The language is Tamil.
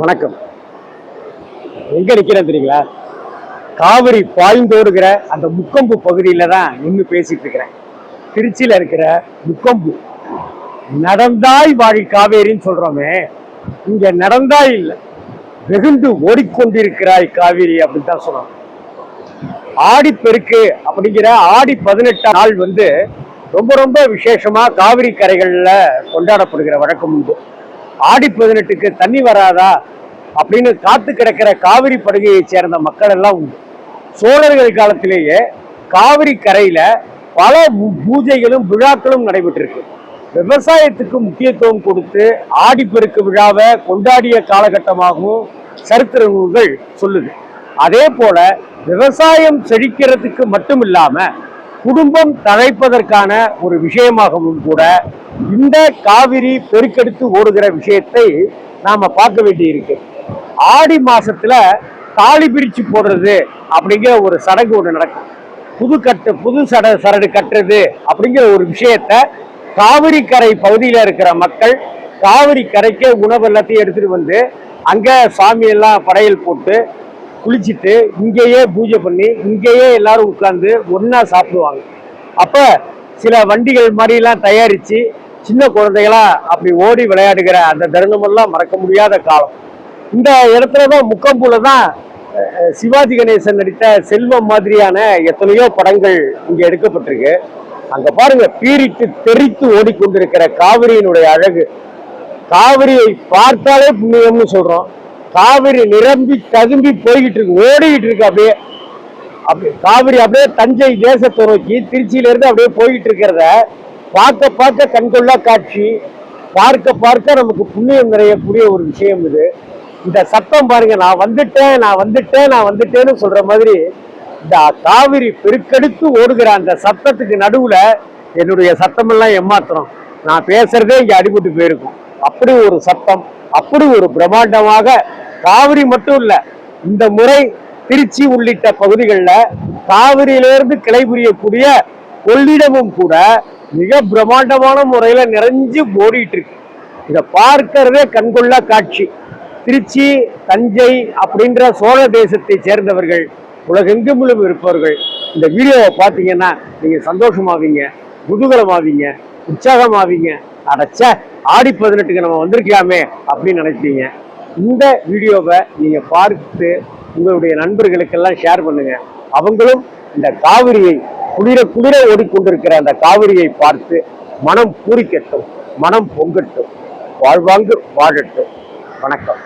வணக்கம். எங்க நிக்கிறேன் தெரியுங்களா? காவிரி பாய்ந்தோடுகிற அந்த முக்கொம்பு பகுதியில தான் நின்று பேசிட்டு இருக்கிறேன். திருச்சியில இருக்கிற முக்கொம்பு. நடந்தாய் வாழி காவேரின்னு சொல்றோமே இங்க நடந்தாய் இல்லை வெகுண்டு ஓடிக்கொண்டிருக்கிறாய் காவேரி அப்படின்னு தான் சொல்றோம். ஆடிப்பெருக்கு அப்படிங்கிற ஆடி பதினெட்டாம் நாள் வந்து ரொம்ப ரொம்ப விசேஷமா காவிரி கரைகள்ல கொண்டாடப்படுகிற வழக்கம் உண்டு. ஆடி பதினெட்டுக்கு தண்ணி வராதா அப்படின்னு காத்து கிடக்கிற காவிரி படுகையைச் சேர்ந்த மக்கள் எல்லாம் உண்டு. சோழர்கள் காலத்திலேயே காவிரி கரையில பல பூஜைகளும் விழாக்களும் நடைபெற்றிருக்கு. விவசாயத்துக்கு முக்கியத்துவம் கொடுத்து ஆடிப்பெருக்கு விழாவை கொண்டாடிய காலகட்டமாகவும் சரித்திர நூல்கள் சொல்லுது. அதே போல விவசாயம் செழிக்கிறதுக்கு மட்டும் இல்லாம குடும்பம் தழைப்பதற்கான ஒரு விஷயமாகவும் கூட இந்த காவிரி பெருக்கெடுத்து ஓடுகிற விஷயத்தை நாம பார்க்க வேண்டியிருக்கு. ஆடி மாசத்துல தாலி பிரிச்சு போடுறது அப்படிங்கிற ஒரு சடங்கு ஒன்று நடக்கும். புது கட்டு புது சட சரடு கட்டுறது அப்படிங்கிற ஒரு விஷயத்த காவிரி கரை பகுதியில் இருக்கிற மக்கள் காவிரி கரைக்கே உணவு எல்லாத்தையும் எடுத்துட்டு வந்து அங்க சாமி எல்லாம் படையல் போட்டு குளிச்சுட்டு இங்கேயே பூஜை பண்ணி இங்கேயே எல்லாரும் உட்கார்ந்து ஒன்றா சாப்பிடுவாங்க. அப்போ சில வண்டிகள் மாதிரிலாம் தயாரித்து சின்ன குழந்தைகளா அப்படி ஓடி விளையாடுகிற அந்த தருணமெல்லாம் மறக்க முடியாத காலம். இந்த இடத்துல தான் முக்கம்புல தான் சிவாஜி கணேசன் நடித்த செல்வம் மாதிரியான எத்தனையோ படங்கள் இங்க எடுக்கப்பட்டிருக்கு. அங்க பாருங்க பீரிட்டு தெரித்து ஓடிக்கொண்டிருக்கிற காவிரியினுடைய அழகு. காவிரியை பார்த்தாலே புண்ணியம்னு சொல்றோம். காவிரி நிரம்பி ததும்பி போய்கிட்டு இருக்கு ஓடிக்கிட்டு இருக்கு அப்படியே. அப்படி காவிரி அப்படியே தஞ்சை தேசத்தை நோக்கி திருச்சியிலேருந்து அப்படியே போய்கிட்டு இருக்கிறத பார்க்க பார்க்க கண்கொள்ளா காட்சி. பார்க்க பார்க்க நமக்கு புண்ணியம் நிறையக்கூடிய ஒரு விஷயம் இது. இந்த சத்தம் பாருங்க நான் வந்துட்டேன் நான் வந்துட்டேன் நான் வந்துட்டேன்னு சொல்ற மாதிரி இந்த காவிரி பெருக்கெடுத்து ஓடுகிற அந்த சத்தத்துக்கு நடுவுல என்னுடைய சத்தமெல்லாம் ஏமாத்திரம் நான் பேசுறதே இங்க அடிபட்டு போயிருக்கும். அப்படி ஒரு சத்தம் அப்படி ஒரு பிரம்மாண்டமாக காவிரி மட்டும் இல்ல இந்த முறை திருச்சி உள்ளிட்ட பகுதிகளில் காவிரியிலிருந்து கிளை புரியக்கூடிய கொள்ளிடமும் கூட மிக பிரம்மாண்டமான முறையில நிறைஞ்சு ஓடிட்டு இருக்கு. இதை பார்க்கறதே கண்கொள்ளா காட்சி. திருச்சி தஞ்சை அப்படின்ற சோழ தேசத்தை சேர்ந்தவர்கள் உலகெங்குமிலும் இருப்பவர்கள் இந்த வீடியோவை பார்த்தீங்கன்னா நீங்கள் சந்தோஷமாவீங்க குதூகலமாவீங்க உற்சாகமாவீங்க. அடைச்ச ஆடி பதினெட்டுக்கு நம்ம வந்திருக்கலாமே அப்படின்னு நினைப்பீங்க. இந்த வீடியோவை நீங்க பார்த்து உங்களுடைய நண்பர்களுக்கெல்லாம் ஷேர் பண்ணுங்க. அவங்களும் இந்த காவிரியை குளிர குளிர ஓடிக்கொண்டிருக்கிற அந்த காவிரியை பார்த்து மனம் பூரிக்கட்டும் மனம் பொங்கட்டும். வாழ்வாங்கு வாழட்டும். வணக்கம்.